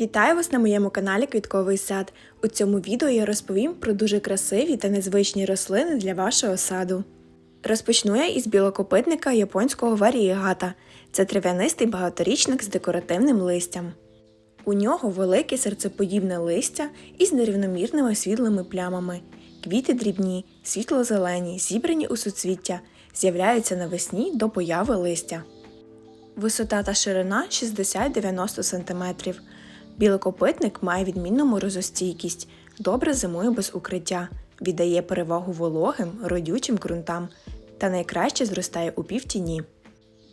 Вітаю вас на моєму каналі Квітковий сад. У цьому відео я розповім про дуже красиві та незвичні рослини для вашого саду. Розпочну я із білокопитника японського варієгата. Це трав'янистий багаторічник з декоративним листям. У нього велике серцеподібне листя із нерівномірними світлими плямами. Квіти дрібні, світло-зелені, зібрані у суцвіття, з'являються навесні до появи листя. Висота та ширина 60-90 см. Білокопитник має відмінну морозостійкість, добре зимує без укриття, віддає перевагу вологим, родючим ґрунтам та найкраще зростає у півтіні.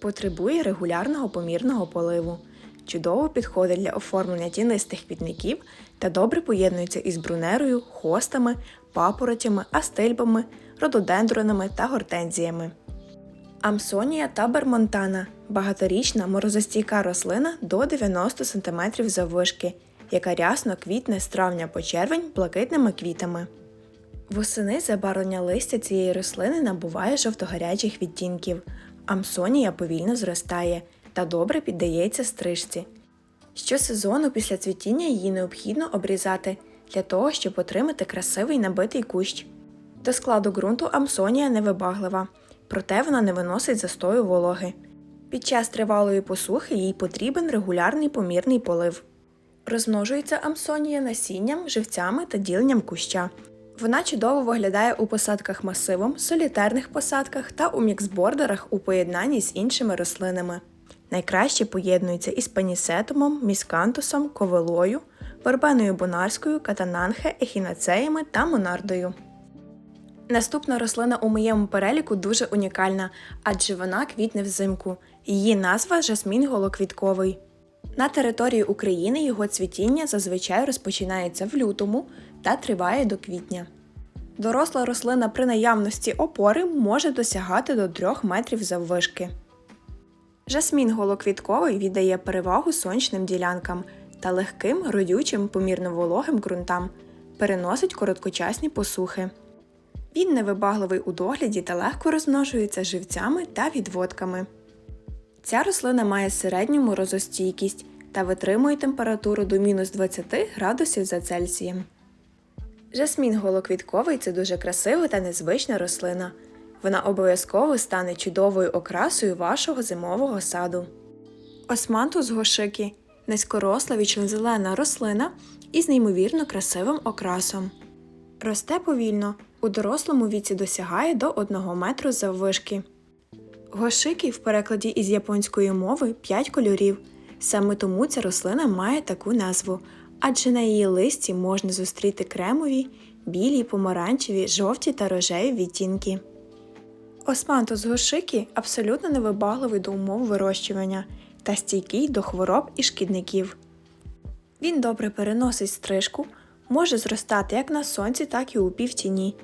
Потребує регулярного помірного поливу. Чудово підходить для оформлення тінистих квітників та добре поєднується із брунерою, хостами, папоротями, астильбами, рододендронами та гортензіями. Амсонія табермонтана багаторічна морозостійка рослина до 90 см заввишки, яка рясно квітне з травня по червень блакитними квітами. Восени забарвлення листя цієї рослини набуває жовтогарячих відтінків. Амсонія повільно зростає та добре піддається стрижці. Щосезону після цвітіння її необхідно обрізати для того, щоб отримати красивий набитий кущ. До складу ґрунту амсонія невибаглива, проте вона не виносить застою вологи. Під час тривалої посухи їй потрібен регулярний помірний полив. Розмножується амсонія насінням, живцями та діленням куща. Вона чудово виглядає у посадках масивом, солітерних посадках та у міксбордерах у поєднанні з іншими рослинами. Найкраще поєднується із панісетумом, міскантусом, ковилою, вербеною бонарською, катананхе, ехінацеями та монардою. Наступна рослина у моєму переліку дуже унікальна, адже вона квітне взимку. Її назва жасмін голоквітковий. На території України його цвітіння зазвичай розпочинається в лютому та триває до квітня. Доросла рослина при наявності опори може досягати до 3 метрів заввишки. Жасмін голоквітковий віддає перевагу сонячним ділянкам та легким, родючим, помірно вологим ґрунтам, переносить короткочасні посухи. Він невибагливий у догляді та легко розмножується живцями та відводками. Ця рослина має середню морозостійкість та витримує температуру до мінус 20 градусів за Цельсієм. Жасмін голоквітковий це дуже красива та незвична рослина. Вона обов'язково стане чудовою окрасою вашого зимового саду. Османтус гошики низькоросла вічно-зелена рослина із неймовірно красивим окрасом. Росте повільно, у дорослому віці досягає до 1 метру заввишки. Гошики в перекладі із японської мови 5 кольорів. Саме тому ця рослина має таку назву, адже на її листі можна зустріти кремові, білі, помаранчеві, жовті та рожеві відтінки. Османтус гошики абсолютно невибагливий до умов вирощування та стійкий до хвороб і шкідників. Він добре переносить стрижку, може зростати як на сонці, так і у півтіні.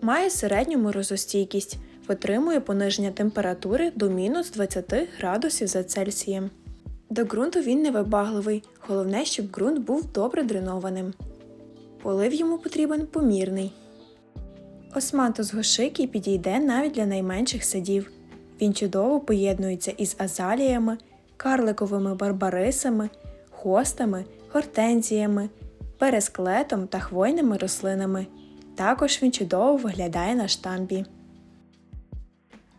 Має середню морозостійкість, витримує пониження температури до мінус 20 градусів за Цельсієм. До ґрунту він невибагливий, головне, щоб ґрунт був добре дренованим. Полив йому потрібен помірний. Османтус гошикий підійде навіть для найменших садів. Він чудово поєднується із азаліями, карликовими барбарисами, хостами, гортензіями, пересклетом та хвойними рослинами. Також він чудово виглядає на штамбі.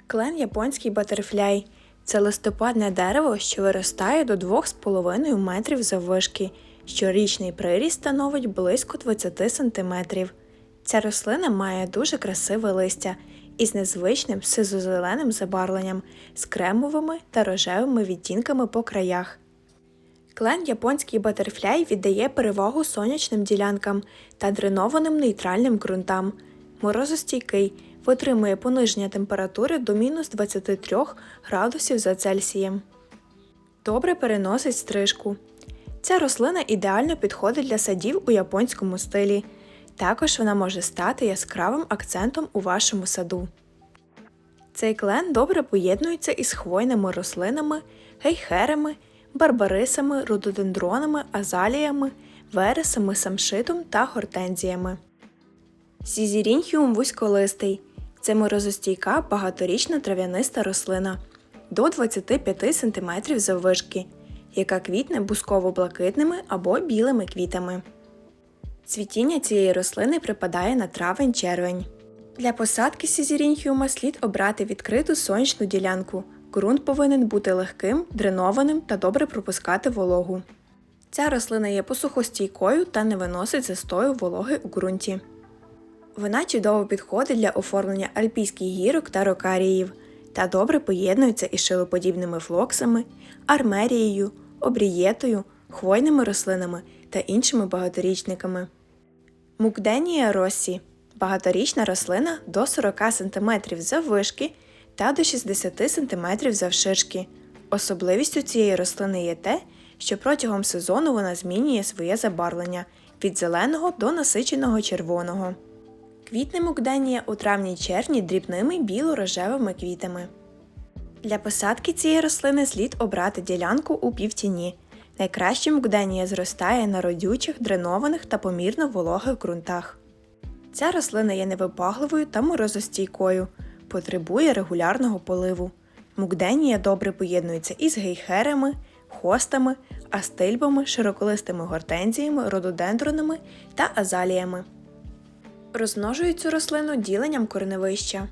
Клен японський батерфляй це листопадне дерево, що виростає до 2,5 метрів заввишки. Щорічний приріст становить близько 20 см. Ця рослина має дуже красиве листя із незвичним сизозеленим забарвленням, з кремовими та рожевими відтінками по краях. Клен японський батерфляй віддає перевагу сонячним ділянкам та дренованим нейтральним ґрунтам. Морозостійкий, витримує пониження температури до мінус 23 градусів за Цельсієм. Добре переносить стрижку. Ця рослина ідеально підходить для садів у японському стилі. Також вона може стати яскравим акцентом у вашому саду. Цей клен добре поєднується із хвойними рослинами, гейхерами, барбарисами, рододендронами, азаліями, вересами, самшитом та гортензіями. Сізірінхіум вузьколистий це морозостійка багаторічна трав'яниста рослина до 25 см заввишки. яка квітне бусково-блакитними або білими квітами. Цвітіння цієї рослини припадає на травень-червень. Для посадки сізірінхіума слід обрати відкриту сонячну ділянку. Ґрунт повинен бути легким, дренованим та добре пропускати вологу. Ця рослина є посухостійкою та не виносить застою вологи у ґрунті. Вона чудово підходить для оформлення альпійських гірок та рокаріїв та добре поєднується із шилоподібними флоксами, армерією, обрієтою, хвойними рослинами та іншими багаторічниками. Мукденія Россі багаторічна рослина до 40 см заввишки та до 60 см завширшки. Особливістю цієї рослини є те, що протягом сезону вона змінює своє забарвлення від зеленого до насиченого червоного. Квітне мукденія у травні-червні дрібними біло-рожевими квітами. Для посадки цієї рослини слід обрати ділянку у півтіні. Найкраще мукденія зростає на родючих, дренованих та помірно вологих ґрунтах. Ця рослина є невибагливою та морозостійкою, потребує регулярного поливу. Мукденія добре поєднується із гейхерами, хостами, астильбами, широколистими гортензіями, рододендронами та азаліями. Розмножують цю рослину діленням кореневища.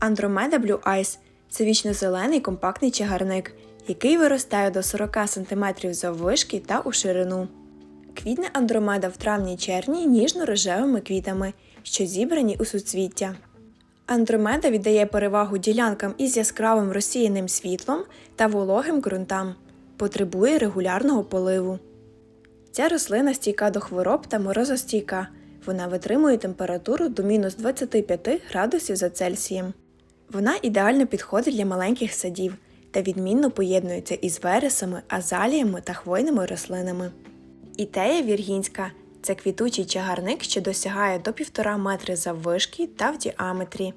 Андромеда Blue Eyes – це вічно-зелений компактний чагарник, який виростає до 40 см заввишки та у ширину. Квітне андромеда в травні-червні ніжно-рожевими квітами, що зібрані у суцвіття. Андромеда віддає перевагу ділянкам із яскравим розсіяним світлом та вологим ґрунтам, потребує регулярного поливу. Ця рослина стійка до хвороб та морозостійка. Вона витримує температуру до мінус 25 градусів за Цельсієм. Вона ідеально підходить для маленьких садів та відмінно поєднується із вересами, азаліями та хвойними рослинами. Ітея віргінська це квітучий чагарник, що досягає до 1,5 метри заввишки та в діаметрі.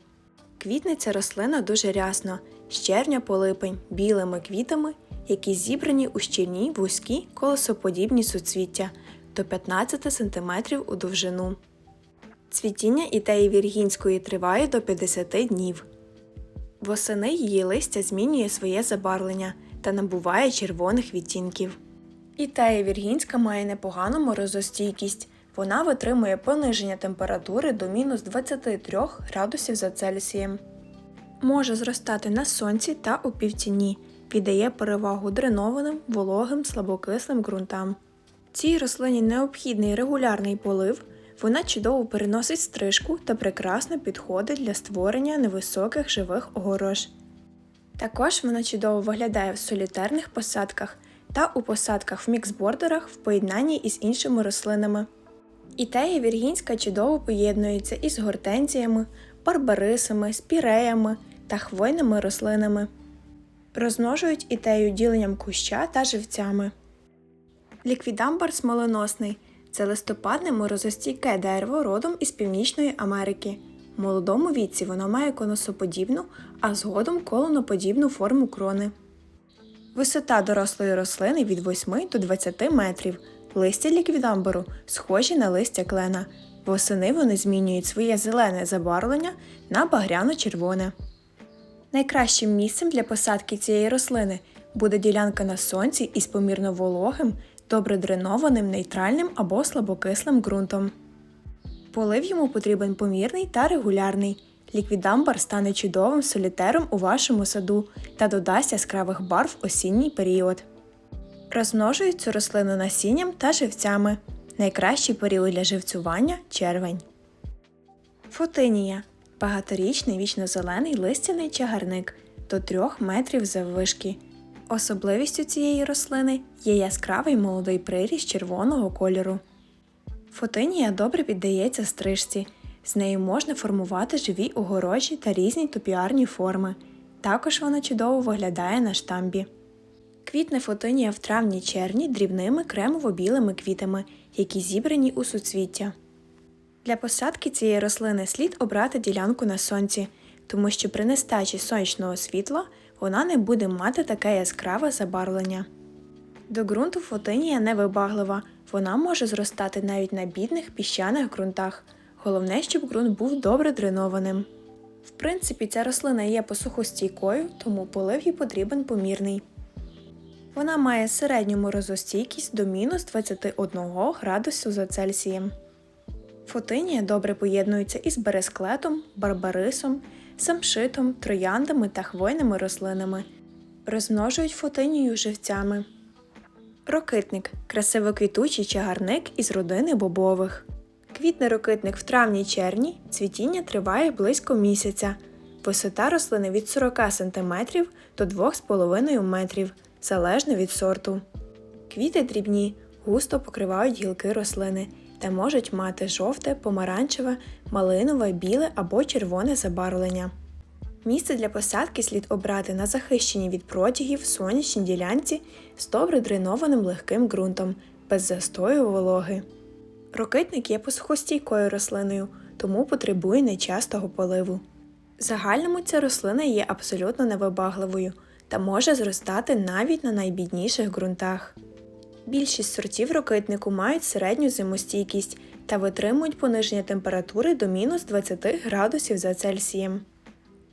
Квітне ця рослина дуже рясно, з червня по липень, білими квітами, які зібрані у щільні вузькі колосоподібні суцвіття до 15 см у довжину. Цвітіння ітеї віргінської триває до 50 днів. Восени її листя змінює своє забарвлення та набуває червоних відтінків. Ітея віргінська має непогану морозостійкість. Вона витримує пониження температури до мінус 23 градусів за Цельсієм. Може зростати на сонці та у півтіні, піддає перевагу дренованим, вологим, слабокислим ґрунтам. Цій рослині необхідний регулярний полив, вона чудово переносить стрижку та прекрасно підходить для створення невисоких живих огорож. Також вона чудово виглядає в солітерних посадках та у посадках в міксбордерах в поєднанні із іншими рослинами. Ітея віргінська чудово поєднується із гортензіями, барбарисами, спіреями та хвойними рослинами. Розмножують ітею діленням куща та живцями. Ліквідамбар смоленосний це листопадне морозостійке дерево родом із Північної Америки. В молодому віці воно має конусоподібну, а згодом колоноподібну форму крони. Висота дорослої рослини від 8 до 20 метрів. Листя ліквідамбару схожі на листя клена. Восени вони змінюють своє зелене забарвлення на багряно-червоне. Найкращим місцем для посадки цієї рослини буде ділянка на сонці із помірно вологим, добре дренованим нейтральним або слабокислим ґрунтом. Полив йому потрібен помірний та регулярний. Ліквідамбар стане чудовим солітером у вашому саду та додасть яскравих барв в осінній період. Розмножують цю рослину насінням та живцями. Найкращий період для живцювання червень. Фотинія багаторічний вічно-зелений листяний чагарник до 3 метрів заввишки. Особливістю цієї рослини є яскравий молодий приріст червоного кольору. Фотинія добре піддається стрижці. З нею можна формувати живі огорожі та різні топіарні форми. Також вона чудово виглядає на штамбі. Квітне фотинія в травні-червні дрібними кремово-білими квітами, які зібрані у суцвіття. Для посадки цієї рослини слід обрати ділянку на сонці, тому що при нестачі сонячного світла вона не буде мати таке яскраве забарвлення. До ґрунту фотинія невибаглива, вона може зростати навіть на бідних піщаних ґрунтах. Головне, щоб ґрунт був добре дренованим. В принципі, ця рослина є посухостійкою, тому полив їй потрібен помірний. Вона має середню морозостійкість до мінус 21 градусу за Цельсієм. Фотинія добре поєднується із бересклетом, барбарисом, самшитом, трояндами та хвойними рослинами. Розмножують фотинію живцями. Рокитник красивоквітучий чагарник із родини бобових. Квітне рокитник в травні-червні, цвітіння триває близько місяця. Висота рослини від 40 см до 2,5 метрів, залежно від сорту. Квіти дрібні, густо покривають гілки рослини та можуть мати жовте, помаранчеве, малинове, біле або червоне забарвлення. Місце для посадки слід обрати на захищеній від протягів сонячній ділянці з добре дренованим легким ґрунтом, без застою вологи. Рокитник є посухостійкою рослиною, тому потребує нечастого поливу. В загальному ця рослина є абсолютно невибагливою та може зростати навіть на найбідніших ґрунтах. Більшість сортів рокитнику мають середню зимостійкість та витримують пониження температури до мінус 20 градусів за Цельсієм.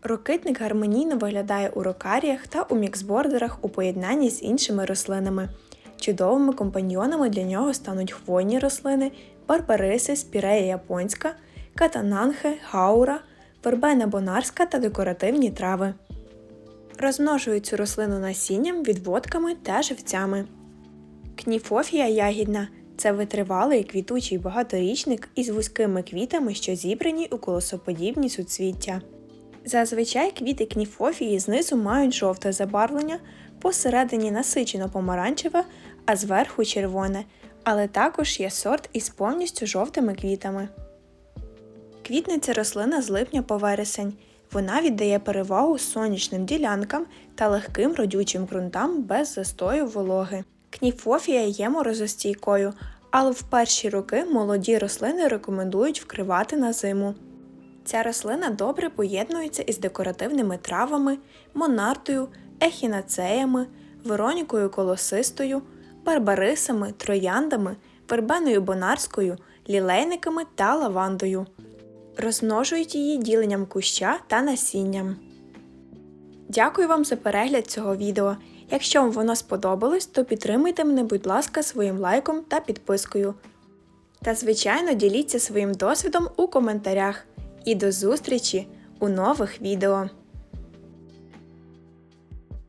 Рокитник гармонійно виглядає у рокаріях та у міксбордерах у поєднанні з іншими рослинами. Чудовими компаньйонами для нього стануть хвойні рослини, барбариси, спірея японська, катананхе, гаура, вербена бонарська та декоративні трави. Розмножують цю рослину насінням, відводками та живцями. Кніфофія ягідна це витривалий квітучий багаторічник із вузькими квітами, що зібрані у колосоподібні суцвіття. Зазвичай квіти кніфофії знизу мають жовте забарвлення, посередині насичено помаранчеве, а зверху червоне, але також є сорт із повністю жовтими квітами. Квітниця рослина з липня по вересень. Вона віддає перевагу сонячним ділянкам та легким родючим ґрунтам без застою вологи. Кніфофія є морозостійкою, але в перші роки молоді рослини рекомендують вкривати на зиму. Ця рослина добре поєднується із декоративними травами, монартою, ехінацеями, веронікою колосистою, барбарисами, трояндами, вербеною бонарською, лілейниками та лавандою. Розмножують її діленням куща та насінням. Дякую вам за перегляд цього відео. Якщо вам воно сподобалось, то підтримуйте мене, будь ласка, своїм лайком та підпискою. Та, звичайно, діліться своїм досвідом у коментарях. І до зустрічі у нових відео!